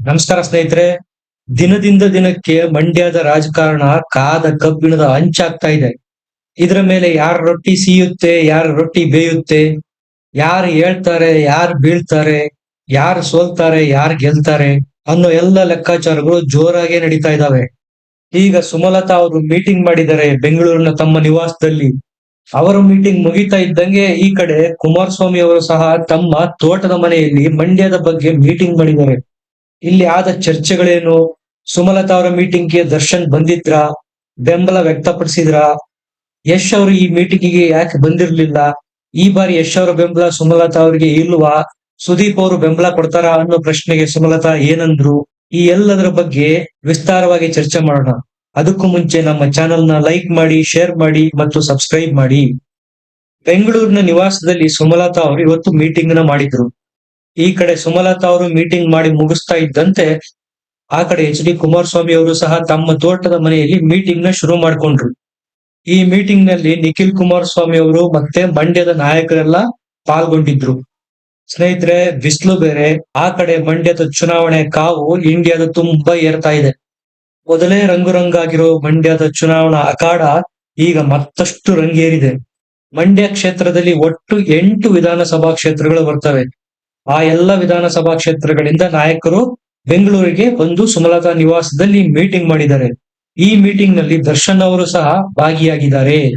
ನಮಸ್ಕಾರ ಸ್ನೇಹಿತರೆ, ದಿನದಿಂದ ದಿನಕ್ಕೆ ಮಂಡ್ಯದ ರಾಜಕಾರಣ ಕಾದ ಕಬ್ಬಿಣದ ಹಂಚಾಗ್ತಾ ಇದೆ. ಇದರ ಮೇಲೆ ಯಾರ ರೊಟ್ಟಿ ಸೀಯುತ್ತೆ, ಯಾರ ರೊಟ್ಟಿ ಬೇಯುತ್ತೆ, ಯಾರು ಹೇಳ್ತಾರೆ, ಯಾರು ಬೀಳ್ತಾರೆ, ಯಾರು ಸೋಲ್ತಾರೆ, ಯಾರು ಗೆಲ್ತಾರೆ ಅನ್ನೋ ಎಲ್ಲ ಲೆಕ್ಕಾಚಾರಗಳು ಜೋರಾಗೆ ನಡೀತಾ ಇದಾವೆ. ಈಗ ಸುಮಲತಾ ಅವರು ಮೀಟಿಂಗ್ ಮಾಡಿದ್ದಾರೆ ಬೆಂಗಳೂರಿನ ತಮ್ಮ ನಿವಾಸದಲ್ಲಿ. ಅವರ ಮೀಟಿಂಗ್ ಮುಗಿತಾ ಇದ್ದಂಗೆ ಈ ಕಡೆ ಕುಮಾರಸ್ವಾಮಿ ಅವರು ಸಹ ತಮ್ಮ ತೋಟದ ಮನೆಯಲ್ಲಿ ಮಂಡ್ಯದ ಬಗ್ಗೆ ಮೀಟಿಂಗ್ ಮಾಡಿದ್ದಾರೆ. ಇಲ್ಲಿ ಆದ ಚರ್ಚೆಗಳೇನು? ಸುಮಲತಾ ಅವರ ಮೀಟಿಂಗ್ಗೆ ದರ್ಶನ್ ಬಂದಿದ್ರ? ಬೆಂಬಲ ವ್ಯಕ್ತಪಡಿಸಿದ್ರ? ಯಶ್ ಅವರು ಈ ಮೀಟಿಂಗಿಗೆ ಯಾಕೆ ಬಂದಿರ್ಲಿಲ್ಲ? ಈ ಬಾರಿ ಯಶ್ ಅವರ ಬೆಂಬಲ ಸುಮಲತಾ ಅವರಿಗೆ ಇಲ್ವಾ? ಸುದೀಪ್ ಅವರು ಬೆಂಬಲ ಕೊಡ್ತಾರ ಅನ್ನೋ ಪ್ರಶ್ನೆಗೆ ಸುಮಲತಾ ಏನಂದ್ರು? ಈ ಎಲ್ಲದರ ಬಗ್ಗೆ ವಿಸ್ತಾರವಾಗಿ ಚರ್ಚೆ ಮಾಡೋಣ. ಅದಕ್ಕೂ ಮುಂಚೆ ನಮ್ಮ ಚಾನೆಲ್ನ ಲೈಕ್ ಮಾಡಿ, ಶೇರ್ ಮಾಡಿ ಮತ್ತು ಸಬ್ಸ್ಕ್ರೈಬ್ ಮಾಡಿ. ಬೆಂಗಳೂರಿನ ನಿವಾಸದಲ್ಲಿ ಸುಮಲತಾ ಅವರು ಇವತ್ತು ಮೀಟಿಂಗ್ನ ಮಾಡಿದ್ರು. ಈ ಕಡೆ ಸುಮಲತಾ ಅವರು ಮೀಟಿಂಗ್ ಮಾಡಿ ಮುಗಿಸ್ತಾ ಇದ್ದಂತೆ ಆ ಕಡೆ ಎಚ್ ಡಿ ಕುಮಾರಸ್ವಾಮಿ ಅವರು ಸಹ ತಮ್ಮ ತೋಟದ ಮನೆಯಲ್ಲಿ ಮೀಟಿಂಗ್ನ ಶುರು ಮಾಡ್ಕೊಂಡ್ರು. ಈ ಮೀಟಿಂಗ್ನಲ್ಲಿ ನಿಖಿಲ್ ಕುಮಾರಸ್ವಾಮಿ ಅವರು ಮತ್ತೆ ಮಂಡ್ಯದ ನಾಯಕರೆಲ್ಲ ಪಾಲ್ಗೊಂಡಿದ್ರು. ಸ್ನೇಹಿತರೆ, ಬಿಸಿಲು ಬೇರೆ, ಆ ಕಡೆ ಮಂಡ್ಯದ ಚುನಾವಣೆ ಕಾವು ಇಂಡಿಯಾದ ತುಂಬಾ ಏರ್ತಾ ಇದೆ. ಮೊದಲೇ ರಂಗು ರಂಗಾಗಿರೋ ಮಂಡ್ಯದ ಚುನಾವಣಾ ಅಖಾಡ ಈಗ ಮತ್ತಷ್ಟು ರಂಗೇರಿದೆ. ಮಂಡ್ಯ ಕ್ಷೇತ್ರದಲ್ಲಿ ಒಟ್ಟು ಎಂಟು ವಿಧಾನಸಭಾ ಕ್ಷೇತ್ರಗಳು ಬರ್ತವೆ. ಆ ಎಲ್ಲ ವಿಧಾನಸಭಾ ಕ್ಷೇತ್ರಗಳಿಂದ ನಾಯಕರು ಬೆಂಗಳೂರಿಗೆ ಬಂದು ಸುಮಲತಾ ನಿವಾಸದಲ್ಲಿ ಮೀಟಿಂಗ್ ಮಾಡಿದ್ದಾರೆ. ಈ ಮೀಟಿಂಗ್ನಲ್ಲಿ ದರ್ಶನ್ ಅವರು ಸಹ ಭಾಗಿಯಾಗಿದ್ದಾರೆ.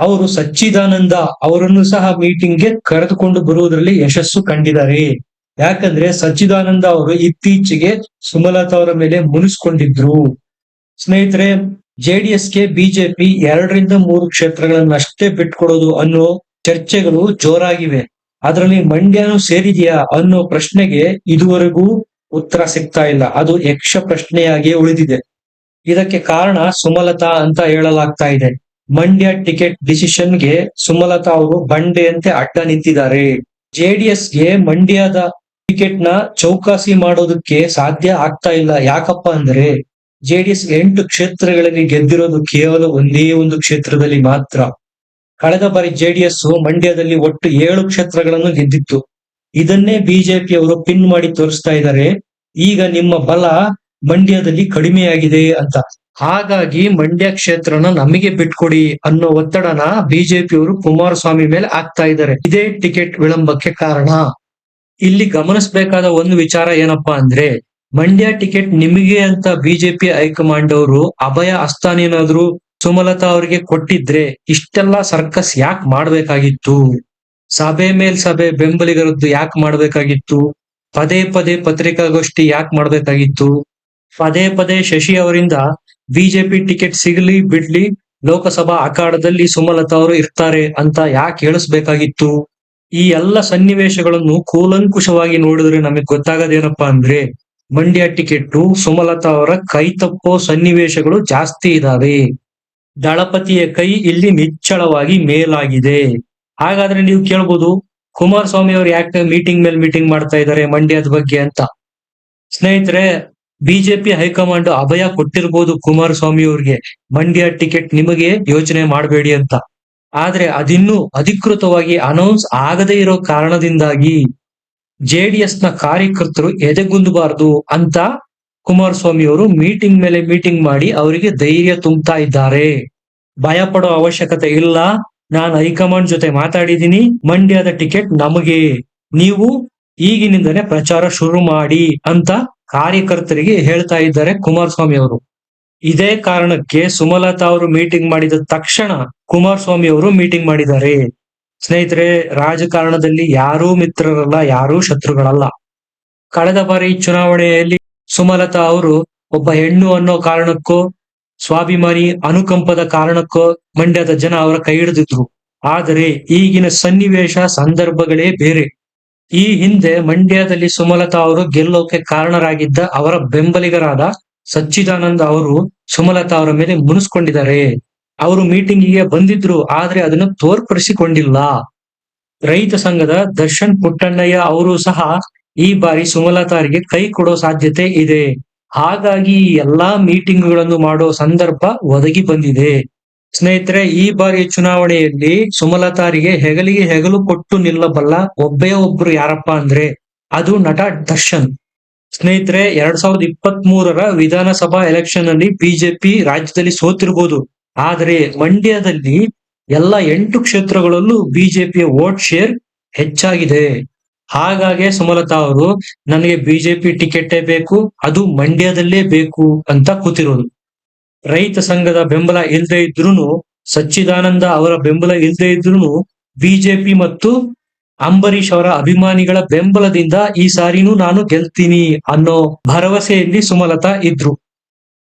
ಅವರು ಸಚ್ಚಿದಾನಂದ ಅವರನ್ನು ಸಹ ಮೀಟಿಂಗ್ಗೆ ಕರೆದುಕೊಂಡು ಬರುವುದರಲ್ಲಿ ಯಶಸ್ಸು ಕಂಡಿದ್ದಾರೆ. ಯಾಕಂದ್ರೆ ಸಚ್ಚಿದಾನಂದ ಅವರು ಇತ್ತೀಚೆಗೆ ಸುಮಲತಾ ಅವರ ಮೇಲೆ ಮುನಿಸ್ಕೊಂಡಿದ್ರು. ಸ್ನೇಹಿತರೆ ಜೆಡಿಎಸ್ಗೆ ಬಿಜೆಪಿ ಎರಡರಿಂದ ಮೂರು ಕ್ಷೇತ್ರಗಳನ್ನಷ್ಟೇ ಬಿಟ್ಕೊಡೋದು ಅನ್ನೋ ಚರ್ಚೆಗಳು ಜೋರಾಗಿವೆ. ಅದರಲ್ಲಿ ಮಂಡ್ಯನು ಸೇರಿದೆಯಾ ಅನ್ನೋ ಪ್ರಶ್ನೆಗೆ ಇದುವರೆಗೂ ಉತ್ತರ ಸಿಗ್ತಾ ಇಲ್ಲ. ಅದು ಯಕ್ಷ ಪ್ರಶ್ನೆಯಾಗಿಯೇ ಉಳಿದಿದೆ. ಇದಕ್ಕೆ ಕಾರಣ ಸುಮಲತಾ ಅಂತ ಹೇಳಲಾಗ್ತಾ ಇದೆ. ಮಂಡ್ಯ ಟಿಕೆಟ್ ಡಿಸಿಷನ್ಗೆ ಸುಮಲತಾ ಅವರು ಬಂಡೆಯಂತೆ ಅಡ್ಡ ನಿಂತಿದ್ದಾರೆ. ಜೆಡಿಎಸ್ಗೆ ಮಂಡ್ಯದ ಟಿಕೆಟ್ನ ಚೌಕಾಸಿ ಮಾಡೋದಕ್ಕೆ ಸಾಧ್ಯ ಆಗ್ತಾ ಇಲ್ಲ. ಯಾಕಪ್ಪ ಅಂದ್ರೆ ಜೆಡಿಎಸ್ ಎಂಟು ಕ್ಷೇತ್ರಗಳಲ್ಲಿ ಗೆದ್ದಿರೋದು ಕೇವಲ ಒಂದೇ ಒಂದು ಕ್ಷೇತ್ರದಲ್ಲಿ ಮಾತ್ರ. ಕಳೆದ ಬಾರಿ ಜೆಡಿಎಸ್ ಮಂಡ್ಯದಲ್ಲಿ ಒಟ್ಟು ಏಳು ಕ್ಷೇತ್ರಗಳನ್ನು ಗೆದ್ದಿತ್ತು. ಇದನ್ನೇ ಬಿಜೆಪಿ ಅವರು ಪಿನ್ ಮಾಡಿ ತೋರಿಸ್ತಾ ಇದ್ದಾರೆ. ಈಗ ನಿಮ್ಮ ಬಲ ಮಂಡ್ಯದಲ್ಲಿ ಕಡಿಮೆಯಾಗಿದೆ ಅಂತ. ಹಾಗಾಗಿ ಮಂಡ್ಯ ಕ್ಷೇತ್ರನ ನಮಗೆ ಬಿಟ್ಕೊಡಿ ಅನ್ನೋ ಒತ್ತಡನ ಬಿಜೆಪಿ ಅವರು ಕುಮಾರಸ್ವಾಮಿ ಮೇಲೆ ಆಗ್ತಾ ಇದ್ದಾರೆ. ಇದೇ ಟಿಕೆಟ್ ವಿಳಂಬಕ್ಕೆ ಕಾರಣ. ಇಲ್ಲಿ ಗಮನಿಸಬೇಕಾದ ಒಂದು ವಿಚಾರ ಏನಪ್ಪಾ ಅಂದ್ರೆ, ಮಂಡ್ಯ ಟಿಕೆಟ್ ನಿಮಗೆ ಅಂತ ಬಿಜೆಪಿ ಹೈಕಮಾಂಡ್ ಅವರು ಅಭಯ ಹಸ್ತಾನೇನಾದ್ರು ಸುಮಲತಾ ಅವರಿಗೆ ಕೊಟ್ಟಿದ್ರೆ ಇಷ್ಟೆಲ್ಲ ಸರ್ಕಸ್ ಯಾಕೆ ಮಾಡ್ಬೇಕಾಗಿತ್ತು? ಸಭೆ ಮೇಲ್ ಸಭೆ ಬೆಂಬಲಿಗರದ್ದು ಯಾಕೆ ಮಾಡ್ಬೇಕಾಗಿತ್ತು? ಪದೇ ಪದೇ ಪತ್ರಿಕಾಗೋಷ್ಠಿ ಯಾಕೆ ಮಾಡ್ಬೇಕಾಗಿತ್ತು? ಪದೇ ಪದೇ ಶಶಿ ಅವರಿಂದ ಬಿಜೆಪಿ ಟಿಕೆಟ್ ಸಿಗಲಿ ಬಿಡ್ಲಿ ಲೋಕಸಭಾ ಅಖಾಡದಲ್ಲಿ ಸುಮಲತಾ ಅವರು ಇರ್ತಾರೆ ಅಂತ ಯಾಕೆ ಹೇಳಿಸ್ಬೇಕಾಗಿತ್ತು? ಈ ಎಲ್ಲ ಸನ್ನಿವೇಶಗಳನ್ನು ಕೂಲಂಕುಷವಾಗಿ ನೋಡಿದ್ರೆ ನಮಗೆ ಗೊತ್ತಾಗದೇನಪ್ಪಾ ಅಂದ್ರೆ ಮಂಡ್ಯ ಟಿಕೆಟ್ ಸುಮಲತಾ ಅವರ ಕೈ ತಪ್ಪೋ ಸನ್ನಿವೇಶಗಳು ಜಾಸ್ತಿ ಇದಾವೆ. ದಳಪತಿಯ ಕೈ ಇಲ್ಲಿ ನಿಚ್ಚಳವಾಗಿ ಮೇಲಾಗಿದೆ. ಹಾಗಾದ್ರೆ ನೀವು ಕೇಳ್ಬೋದು ಕುಮಾರಸ್ವಾಮಿ ಅವರು ಯಾಕೆ ಮೀಟಿಂಗ್ ಮೇಲೆ ಮೀಟಿಂಗ್ ಮಾಡ್ತಾ ಇದ್ದಾರೆ ಮಂಡ್ಯದ ಬಗ್ಗೆ ಅಂತ. ಸ್ನೇಹಿತರೆ, ಬಿಜೆಪಿ ಹೈಕಮಾಂಡ್ ಅಭಯ ಕೊಟ್ಟಿರ್ಬೋದು ಕುಮಾರಸ್ವಾಮಿ ಅವ್ರಿಗೆ. ಮಂಡ್ಯ ಟಿಕೆಟ್ ನಿಮಗೆ ಯೋಚನೆ ಮಾಡಬೇಡಿ ಅಂತ. ಆದ್ರೆ ಅದಿನ್ನೂ ಅಧಿಕೃತವಾಗಿ ಅನೌನ್ಸ್ ಆಗದೇ ಇರೋ ಕಾರಣದಿಂದಾಗಿ ಜೆಡಿಎಸ್ನ ಕಾರ್ಯಕರ್ತರು ಎದೆಗುಂದಬಾರದು ಅಂತ ಕುಮಾರಸ್ವಾಮಿ ಅವರು ಮೀಟಿಂಗ್ ಮೇಲೆ ಮೀಟಿಂಗ್ ಮಾಡಿ ಅವರಿಗೆ ಧೈರ್ಯ ತುಂಬುತ್ತಾ ಇದ್ದಾರೆ. ಭಯ ಪಡೋ ಅವಶ್ಯಕತೆ ಇಲ್ಲ. ನಾನು ಹೈಕಮಾಂಡ್ ಜೊತೆ ಮಾತಾಡಿದೀನಿ ಮಂಡ್ಯದ ಟಿಕೆಟ್ ನಮಗೆ. ನೀವು ಈಗಿನಿಂದನೇ ಪ್ರಚಾರ ಶುರು ಮಾಡಿ ಅಂತ ಕಾರ್ಯಕರ್ತರಿಗೆ ಹೇಳ್ತಾ ಇದ್ದಾರೆ ಕುಮಾರಸ್ವಾಮಿ ಅವರು. ಇದೇ ಕಾರಣಕ್ಕೆ ಸುಮಲತಾ ಅವರು ಮೀಟಿಂಗ್ ಮಾಡಿದ ತಕ್ಷಣ ಕುಮಾರಸ್ವಾಮಿ ಅವರು ಮೀಟಿಂಗ್ ಮಾಡಿದ್ದಾರೆ. ಸ್ನೇಹಿತರೆ, ರಾಜಕಾರಣದಲ್ಲಿ ಯಾರೂ ಮಿತ್ರರಲ್ಲ, ಯಾರೂ ಶತ್ರುಗಳಲ್ಲ. ಕಳೆದ ಬಾರಿ ಚುನಾವಣೆಯಲ್ಲಿ ಸುಮಲತಾ ಅವರು ಒಬ್ಬ ಹೆಣ್ಣು ಅನ್ನೋ ಕಾರಣಕ್ಕೋ, ಸ್ವಾಭಿಮಾನಿ ಅನುಕಂಪದ ಕಾರಣಕ್ಕೋ ಮಂಡ್ಯದ ಜನ ಅವರ ಕೈ ಹಿಡಿದಿದ್ರು. ಆದರೆ ಈಗಿನ ಸನ್ನಿವೇಶ ಸಂದರ್ಭಗಳೇ ಬೇರೆ. ಈ ಹಿಂದೆ ಮಂಡ್ಯದಲ್ಲಿ ಸುಮಲತಾ ಅವರು ಗೆಲ್ಲೋಕೆ ಕಾರಣರಾಗಿದ್ದ ಅವರ ಬೆಂಬಲಿಗರಾದ ಸಚ್ಚಿದಾನಂದ ಅವರು ಸುಮಲತಾ ಅವರ ಮೇಲೆ ಮುನಿಸ್ಕೊಂಡಿದ್ದಾರೆ. ಅವರು ಮೀಟಿಂಗಿಗೆ ಬಂದಿದ್ರು, ಆದ್ರೆ ಅದನ್ನು ತೋರ್ಪಡಿಸಿಕೊಂಡಿಲ್ಲ. ರೈತ ಸಂಘದ ದರ್ಶನ್ ಪುಟ್ಟಣ್ಣಯ್ಯ ಅವರು ಸಹ ಈ ಬಾರಿ ಸುಮಲತಾರಿಗೆ ಕೈ ಕೊಡೋ ಸಾಧ್ಯತೆ ಇದೆ. ಹಾಗಾಗಿ ಎಲ್ಲಾ ಮೀಟಿಂಗ್ಗಳನ್ನು ಮಾಡೋ ಸಂದರ್ಭ ಒದಗಿ ಬಂದಿದೆ. ಸ್ನೇಹಿತರೆ, ಈ ಬಾರಿ ಚುನಾವಣೆಯಲ್ಲಿ ಸುಮಲತಾರಿಗೆ ಹೆಗಲಿಗೆ ಹೆಗಲು ಕೊಟ್ಟು ನಿಲ್ಲಬಲ್ಲ ಒಬ್ಬೇ ಒಬ್ರು ಯಾರಪ್ಪ ಅಂದ್ರೆ ಅದು ನಟ ದರ್ಶನ್. ಸ್ನೇಹಿತರೆ, ಎರಡ್ ಸಾವಿರದ ಇಪ್ಪತ್ತ್ ಮೂರರ ವಿಧಾನಸಭಾ ಎಲೆಕ್ಷನ್ ಅಲ್ಲಿ ಬಿಜೆಪಿ ರಾಜ್ಯದಲ್ಲಿ ಸೋತಿರ್ಬೋದು. ಆದರೆ ಮಂಡ್ಯದಲ್ಲಿ ಎಲ್ಲ ಎಂಟು ಕ್ಷೇತ್ರಗಳಲ್ಲೂ ಬಿಜೆಪಿಯ ವೋಟ್ ಶೇರ್ ಹೆಚ್ಚಾಗಿದೆ. ಹಾಗಾಗಿ ಸುಮಲತಾ ಅವರು, ನನಗೆ ಬಿಜೆಪಿ ಟಿಕೆಟೇ ಬೇಕು, ಅದು ಮಂಡ್ಯದಲ್ಲೇ ಬೇಕು ಅಂತ ಕೂತಿರೋದು. ರೈತ ಸಂಘದ ಬೆಂಬಲ ಇಲ್ಲದೆ ಇದ್ರೂನು, ಸಚ್ಚಿದಾನಂದ ಅವರ ಬೆಂಬಲ ಇಲ್ಲದೆ ಇದ್ರೂನು ಬಿಜೆಪಿ ಮತ್ತು ಅಂಬರೀಷ್ ಅವರ ಅಭಿಮಾನಿಗಳ ಬೆಂಬಲದಿಂದ ಈ ಸಾರಿನೂ ನಾನು ಗೆಲ್ತೀನಿ ಅನ್ನೋ ಭರವಸೆಯಲ್ಲಿ ಸುಮಲತಾ ಇದ್ರು.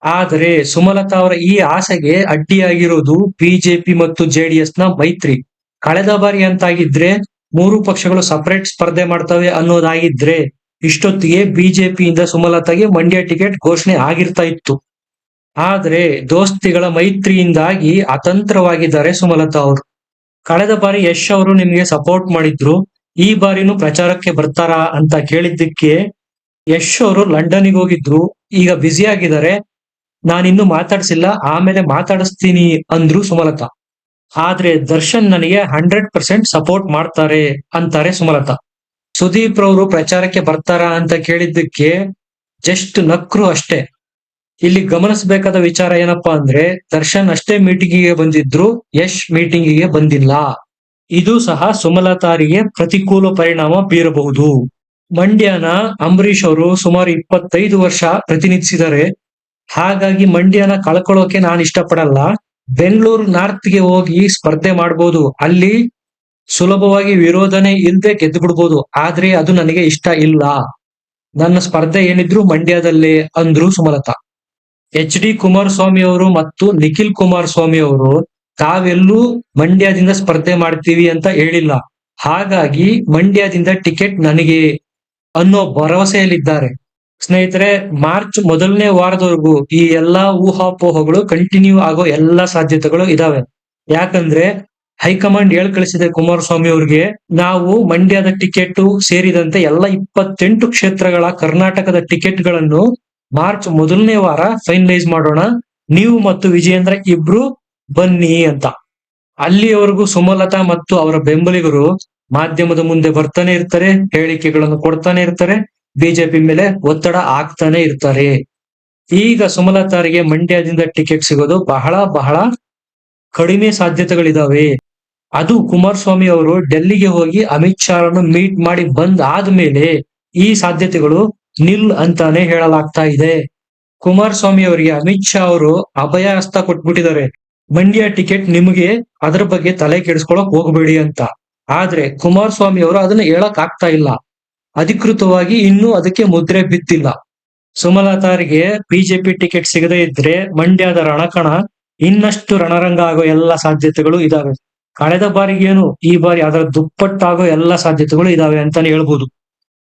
ಆದರೆ ಸುಮಲತಾ ಅವರ ಈ ಆಸೆಗೆ ಅಡ್ಡಿಯಾಗಿರೋದು ಬಿಜೆಪಿ ಮತ್ತು ಜೆಡಿಎಸ್ನ ಮೈತ್ರಿ. ಕಳೆದ ಬಾರಿ ಅಂತಾಗಿದ್ರೆ ಮೂರು ಪಕ್ಷಗಳು ಸಪರೇಟ್ ಸ್ಪರ್ಧೆ ಮಾಡ್ತವೆ ಅನ್ನೋದಾಗಿದ್ರೆ ಇಷ್ಟೊತ್ತಿಗೆ ಬಿಜೆಪಿಯಿಂದ ಸುಮಲತಾಗೆ ಮಂಡ್ಯ ಟಿಕೆಟ್ ಘೋಷಣೆ ಆಗಿರ್ತಾ ಇತ್ತು. ಆದ್ರೆ ದೋಸ್ತಿಗಳ ಮೈತ್ರಿಯಿಂದಾಗಿ ಅತಂತ್ರವಾಗಿದ್ದಾರೆ ಸುಮಲತಾ ಅವರು. ಕಳೆದ ಬಾರಿ ಯಶ್ ಅವರು ನಿಮ್ಗೆ ಸಪೋರ್ಟ್ ಮಾಡಿದ್ರು, ಈ ಬಾರಿನೂ ಪ್ರಚಾರಕ್ಕೆ ಬರ್ತಾರಾ ಅಂತ ಕೇಳಿದ್ದಕ್ಕೆ ಯಶ್ ಅವರು ಲಂಡನ್ಗೆ ಹೋಗಿದ್ರು, ಈಗ ಬ್ಯುಸಿ ಆಗಿದ್ದಾರೆ, ನಾನಿನ್ನು ಮಾತಾಡ್ಸಿಲ್ಲ, ಆಮೇಲೆ ಮಾತಾಡಿಸ್ತೀನಿ ಅಂದ್ರು ಸುಮಲತಾ. ಆದ್ರೆ ದರ್ಶನ್ ನನಗೆ ಹಂಡ್ರೆಡ್ ಪರ್ಸೆಂಟ್ ಸಪೋರ್ಟ್ ಮಾಡ್ತಾರೆ ಅಂತಾರೆ ಸುಮಲತಾ. ಸುದೀಪ್ ರವರು ಪ್ರಚಾರಕ್ಕೆ ಬರ್ತಾರಾ ಅಂತ ಕೇಳಿದ್ದಕ್ಕೆ ಜಸ್ಟ್ ನಕ್ರು ಅಷ್ಟೇ. ಇಲ್ಲಿ ಗಮನಿಸಬೇಕಾದ ವಿಚಾರ ಏನಪ್ಪಾ ಅಂದ್ರೆ ದರ್ಶನ್ ಅಷ್ಟೇ ಮೀಟಿಂಗಿಗೆ ಬಂದಿದ್ರು, ಯಶ್ ಮೀಟಿಂಗಿಗೆ ಬಂದಿಲ್ಲ. ಇದು ಸಹ ಸುಮಲತಾರಿಗೆ ಪ್ರತಿಕೂಲ ಪರಿಣಾಮ ಬೀರಬಹುದು. ಮಂಡ್ಯನ ಅಂಬರೀಷ್ ಅವರು ಸುಮಾರು ಇಪ್ಪತ್ತೈದು ವರ್ಷ ಪ್ರತಿನಿಧಿಸಿದ್ದಾರೆ. ಹಾಗಾಗಿ ಮಂಡ್ಯನ ಕಳ್ಕೊಳ್ಳೋಕೆ ನಾನು ಇಷ್ಟಪಡಲ್ಲ. ಬೆಂಗಳೂರು ನಾರ್ತ್ಗೆ ಹೋಗಿ ಸ್ಪರ್ಧೆ ಮಾಡ್ಬೋದು. ಅಲ್ಲಿ ಸುಲಭವಾಗಿ ವಿರೋಧನೆ ಇಲ್ಲದೆ ಗೆದ್ದು ಬಿಡ್ಬೋದು. ಆದ್ರೆ ಅದು ನನಗೆ ಇಷ್ಟ ಇಲ್ಲ. ನನ್ನ ಸ್ಪರ್ಧೆ ಏನಿದ್ರು ಮಂಡ್ಯದಲ್ಲೇ ಅಂದ್ರು ಸುಮಲತಾ. ಎಚ್ ಡಿ ಕುಮಾರಸ್ವಾಮಿ ಅವರು ಮತ್ತು ನಿಖಿಲ್ ಕುಮಾರಸ್ವಾಮಿ ಅವರು ತಾವೆಲ್ಲೂ ಮಂಡ್ಯದಿಂದ ಸ್ಪರ್ಧೆ ಮಾಡ್ತೀವಿ ಅಂತ ಹೇಳಿಲ್ಲ. ಹಾಗಾಗಿ ಮಂಡ್ಯದಿಂದ ಟಿಕೆಟ್ ನನಗೆ ಅನ್ನೋ ಭರವಸೆಯಲ್ಲಿದ್ದಾರೆ. ಸ್ನೇಹಿತರೆ, ಮಾರ್ಚ್ ಮೊದಲನೇ ವಾರದವರೆಗೂ ಈ ಎಲ್ಲಾ ಊಹಾಪೋಹಗಳು ಕಂಟಿನ್ಯೂ ಆಗೋ ಎಲ್ಲಾ ಸಾಧ್ಯತೆಗಳು ಇದಾವೆ. ಯಾಕಂದ್ರೆ, ಹೈಕಮಾಂಡ್ ಹೇಳ್ ಕಳಿಸಿದೆ ಕುಮಾರಸ್ವಾಮಿ ಅವ್ರಿಗೆ, ನಾವು ಮಂಡ್ಯದ ಟಿಕೆಟ್ ಸೇರಿದಂತೆ ಎಲ್ಲ ಇಪ್ಪತ್ತೆಂಟು ಕ್ಷೇತ್ರಗಳ ಕರ್ನಾಟಕದ ಟಿಕೆಟ್ಗಳನ್ನು ಮಾರ್ಚ್ ಮೊದಲನೇ ವಾರ ಫೈನಲೈಸ್ ಮಾಡೋಣ. ನೀವು ಮತ್ತು ವಿಜಯೇಂದ್ರ ಇಬ್ರು ಬನ್ನಿ ಅಂತ. ಅಲ್ಲಿಯವರೆಗೂ ಸುಮಲತಾ ಮತ್ತು ಅವರ ಬೆಂಬಲಿಗರು ಮಾಧ್ಯಮದ ಮುಂದೆ ಬರ್ತಾನೆ ಇರ್ತಾರೆ, ಹೇಳಿಕೆಗಳನ್ನು ಕೊಡ್ತಾನೆ ಇರ್ತಾರೆ. ಬಿಜೆಪಿ ಮೇಲೆ ಒತ್ತಡ ಆಗ್ತಾನೆ ಇರ್ತಾರೆ. ಈಗ ಸುಮಲತಾರಿಗೆ ಮಂಡ್ಯದಿಂದ ಟಿಕೆಟ್ ಸಿಗೋದು ಬಹಳ ಬಹಳ ಕಡಿಮೆ ಸಾಧ್ಯತೆಗಳಿದಾವೆ. ಅದು ಕುಮಾರಸ್ವಾಮಿ ಅವರು ಡೆಲ್ಲಿಗೆ ಹೋಗಿ ಅಮಿತ್ ಶಾ ಅವರನ್ನು ಮೀಟ್ ಮಾಡಿ ಬಂದ್ ಆದ್ಮೇಲೆ ಈ ಸಾಧ್ಯತೆಗಳು ನಿಲ್ ಅಂತಾನೆ ಹೇಳಲಾಗ್ತಾ ಇದೆ. ಕುಮಾರಸ್ವಾಮಿ ಅವರಿಗೆ ಅಮಿತ್ ಶಾ ಅವರು ಅಭಯ ಹಸ್ತ ಕೊಟ್ಬಿಟ್ಟಿದ್ದಾರೆ. ಮಂಡ್ಯ ಟಿಕೆಟ್ ನಿಮಗೆ ಅದರ ಬಗ್ಗೆ ತಲೆ ಕೆಡಿಸ್ಕೊಳಕ್ ಹೋಗಬೇಡಿ ಅಂತ. ಆದ್ರೆ ಕುಮಾರಸ್ವಾಮಿ ಅವರು ಅದನ್ನ ಹೇಳಕ್ ಆಗ್ತಾ ಇಲ್ಲ. ಅಧಿಕೃತವಾಗಿ ಇನ್ನೂ ಅದಕ್ಕೆ ಮುದ್ರೆ ಬಿದ್ದಿಲ್ಲ. ಸುಮಲತಾರಿಗೆ ಬಿಜೆಪಿ ಟಿಕೆಟ್ ಸಿಗದೇ ಇದ್ರೆ ಮಂಡ್ಯದ ರಣಕಣ ಇನ್ನಷ್ಟು ರಣರಂಗ ಆಗೋ ಎಲ್ಲ ಸಾಧ್ಯತೆಗಳು ಇದಾವೆ. ಕಳೆದ ಬಾರಿಗೇನು ಈ ಬಾರಿ ಅದರ ದುಪ್ಪಟ್ಟಾಗೋ ಎಲ್ಲ ಸಾಧ್ಯತೆಗಳು ಇದಾವೆ ಅಂತಾನೆ ಹೇಳ್ಬೋದು.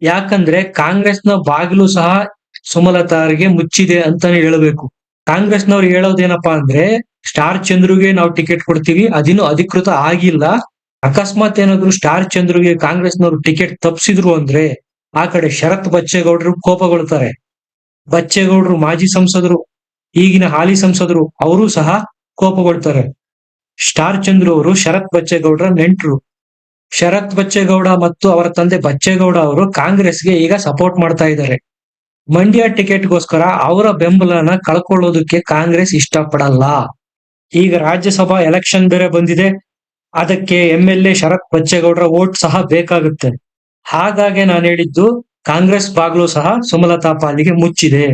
ಯಾಕಂದ್ರೆ ಕಾಂಗ್ರೆಸ್ನ ಬಾಗಿಲು ಸಹ ಸುಮಲತಾರಿಗೆ ಮುಚ್ಚಿದೆ ಅಂತಾನೆ ಹೇಳಬೇಕು. ಕಾಂಗ್ರೆಸ್ನವ್ರು ಹೇಳೋದೇನಪ್ಪಾ ಅಂದ್ರೆ, ಸ್ಟಾರ್ ಚಂದ್ರುಗೆ ನಾವು ಟಿಕೆಟ್ ಕೊಡ್ತೀವಿ, ಅದಿನ್ನೂ ಅಧಿಕೃತ ಆಗಿಲ್ಲ. ಅಕಸ್ಮಾತ್ ಏನಾದ್ರು ಸ್ಟಾರ್ ಚಂದ್ರುಗೆ ಕಾಂಗ್ರೆಸ್ನವರು ಟಿಕೆಟ್ ತಪ್ಪಿಸಿದ್ರು ಅಂದ್ರೆ ಆ ಕಡೆ ಶರತ್ ಬಚ್ಚೇಗೌಡರು ಕೋಪಗೊಳ್ತಾರೆ. ಬಚ್ಚೇಗೌಡರು ಮಾಜಿ ಸಂಸದರು, ಈಗಿನ ಹಾಲಿ ಸಂಸದರು, ಅವರು ಸಹ ಕೋಪಗೊಳ್ತಾರೆ. ಸ್ಟಾರ್ ಚಂದ್ರು ಅವರು ಶರತ್ ಬಚ್ಚೇಗೌಡರ ನೆಂಟರು. ಶರತ್ ಬಚ್ಚೇಗೌಡ ಮತ್ತು ಅವರ ತಂದೆ ಬಚ್ಚೇಗೌಡ ಅವರು ಕಾಂಗ್ರೆಸ್ಗೆ ಈಗ ಸಪೋರ್ಟ್ ಮಾಡ್ತಾ ಇದ್ದಾರೆ. ಮಂಡ್ಯ ಟಿಕೆಟ್ಗೋಸ್ಕರ ಅವರ ಬೆಂಬಲನ ಕಳ್ಕೊಳ್ಳೋದಕ್ಕೆ ಕಾಂಗ್ರೆಸ್ ಇಷ್ಟಪಡಲ್ಲ. ಈಗ ರಾಜ್ಯಸಭಾ ಎಲೆಕ್ಷನ್ ಬೇರೆ ಬಂದಿದೆ. ಅದಕ್ಕೆ ಎಂ ಎಲ್ ಎ ಶರತ್ ಬಚ್ಚೇಗೌಡರ ಓಟ್ ಸಹ ಬೇಕಾಗುತ್ತೆ. ಹಾಗಾಗಿ ನಾನು ಹೇಳಿದ್ದು ಕಾಂಗ್ರೆಸ್ ಬಾಗ್ಲು ಸಹ ಸುಮಲತಾ ಪಾಲಿಗೆ ಮುಚ್ಚಿದೆ.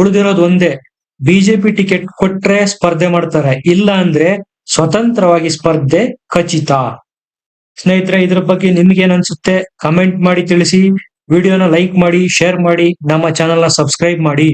ಉಳಿದಿರೋದು ಒಂದೇ, ಬಿಜೆಪಿ ಟಿಕೆಟ್ ಕೊಟ್ರೆ ಸ್ಪರ್ಧೆ ಮಾಡ್ತಾರೆ, ಇಲ್ಲ ಅಂದ್ರೆ ಸ್ವತಂತ್ರವಾಗಿ ಸ್ಪರ್ಧೆ ಖಚಿತ. ಸ್ನೇಹಿತರೆ, ಇದ್ರ ಬಗ್ಗೆ ನಿಮ್ಗೇನ್ ಅನ್ಸುತ್ತೆ ಕಮೆಂಟ್ ಮಾಡಿ ತಿಳಿಸಿ, ವಿಡಿಯೋನ ಲೈಕ್ ಮಾಡಿ, ಶೇರ್ ಮಾಡಿ, ನಮ್ಮ ಚಾನೆಲ್ನ ಸಬ್ಸ್ಕ್ರೈಬ್ ಮಾಡಿ.